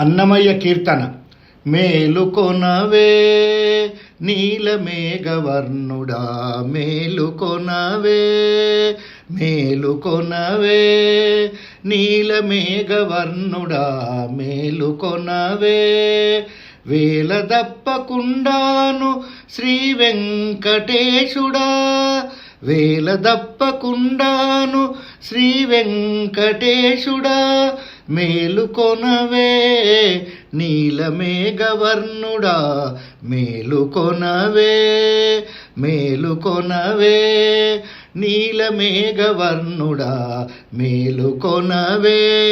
అన్నమయ్య కీర్తన. మేలుకొనవే నీలమేఘవర్ణుడా మేలుకొనవే మేలుకొనవే నీలమేఘవర్ణుడా మేలుకొనవే వేల దప్పకుండాను శ్రీ వెంకటేశుడా వేల దప్పకుండాను శ్రీ వెంకటేశుడా మేలుకొనవే నీలమేఘవర్ణుడా మేలుకొనవే మేలుకొనవే నీలమేఘవర్ణుడా మేలుకొనవే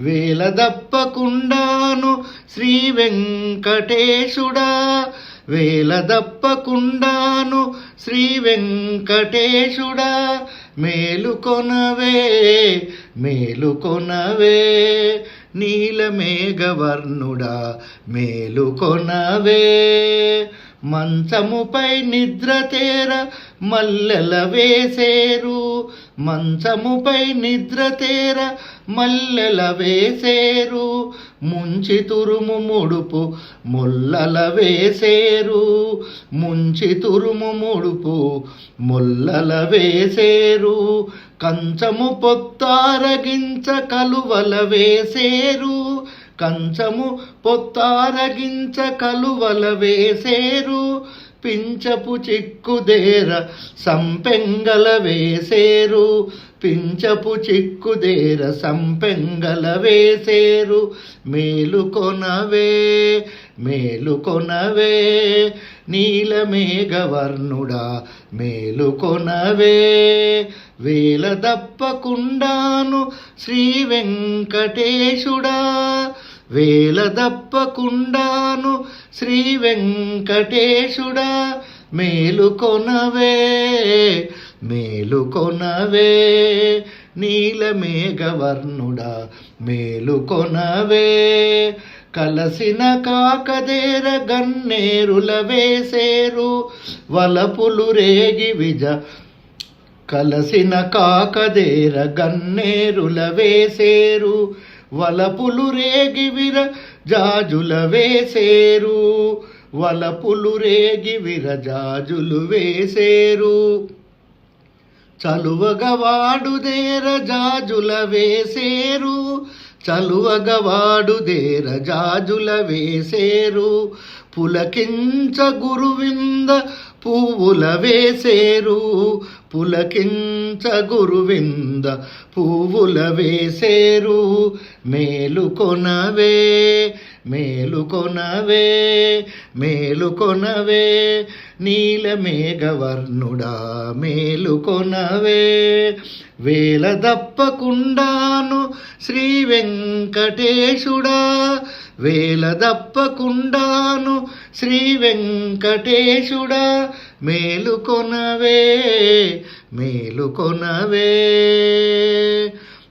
వేల దప్పకుండాను శ్రీ వెంకటేశుడా వేల దప్పకుండాను శ్రీ వెంకటేశుడా మేలుకొనవే మేలుకొనవే నీలమేఘవర్ణుడా మేలుకొనవే మంచముపై నిద్ర తేర మల్లెల వేసేరు మంచముపై నిద్ర తేర మల్లెల వేసేరు ముంచి తురుము ముడుపు ముల్లల వేసేరు. ముంచి తురుము ముడుపు ముల్లల వేసేరు. కంచము పొత్తారగించ కలువల వేసేరు. కంచము పొత్తారగించ కలువల వేసేరు. పించపు చిక్కుదేర సంపెంగల వేసేరు. పించపు చిక్కుదేర సంపెంగల వేసేరు. మేలుకొనవే మేలుకొనవే నీలమేఘవర్ణుడా మేలుకొనవే వేల దప్పకుండాను శ్రీ వెంకటేశుడా. వేల దప్పకుండాను శ్రీ వెంకటేశుడా మేలుకొనవే మేలుకొనవే నీలమేఘవర్ణుడా మేలుకొనవే కలసిన కాకదేర గన్నేరుల వేసేరు వలపులు రేగి విజ. కలసిన కాకదేర గన్నేరుల వేసేరు వలపులు రేగివిర జాజుల వేసేరు. వలపులు రేగి విర జాజులు వేసేరు. చలువగవాడుదేర జాజుల వేసేరు. చలువగవాడు దేరజాజుల వేసేరు పులకించ గురువింద పువ్వుల వేసేరు పులకించ గురువింద పువ్వుల వేసేరు మేలుకొనవే మేలుకొనవే మేలుకొనవే నీలమేఘవర్ణుడా మేలుకొనవే వేల దప్పకుండాను శ్రీ వెంకటేశుడా వేల దప్పకుండాను శ్రీ వెంకటేశుడా మేలుకొనవే మేలుకొనవే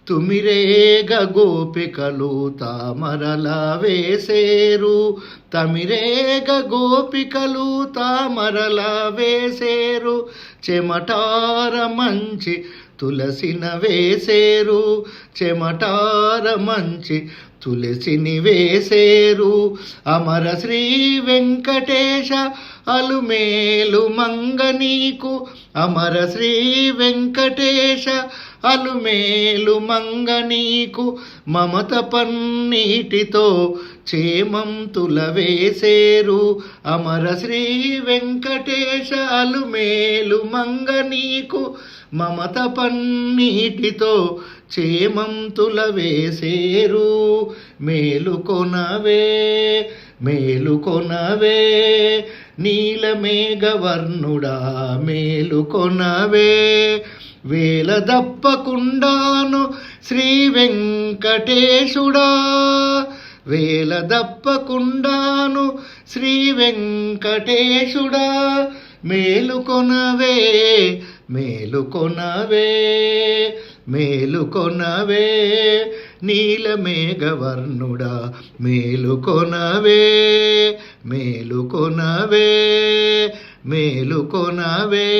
తుమిరేగ గోపికలు తామరల వేసేరు. తమిరేగ గోపికలు తామరల వేసేరు. చెమటార మంచి తులసిన వేసేరు. చెమటార మంచి తులసిని వేసేరు. అమర శ్రీ వెంకటేశ అలుమేలు మంగ నీకు. అమర శ్రీ వెంకటేశ అలుమేలు మంగ నీకు మమత పన్నీటితో చేమంతుల వేసేరు అమర శ్రీ వెంకటేశ అలుమేలు మంగ నీకు మమత పన్నీటితో చేమంతుల వేసేరు మేలుకొనవే మేలుకొనవే నీలమేఘవర్ణుడా మేలుకొనవే వేల దప్పకుండాను శ్రీ వెంకటేశుడా వేల దప్పకుండాను శ్రీ వెంకటేశుడా మేలుకొనవే మేలుకొనవే మేలుకొనవే నీలమేఘవర్ణుడా. మేలుకొనవే మేలుకొనవే మేలుకొనవే.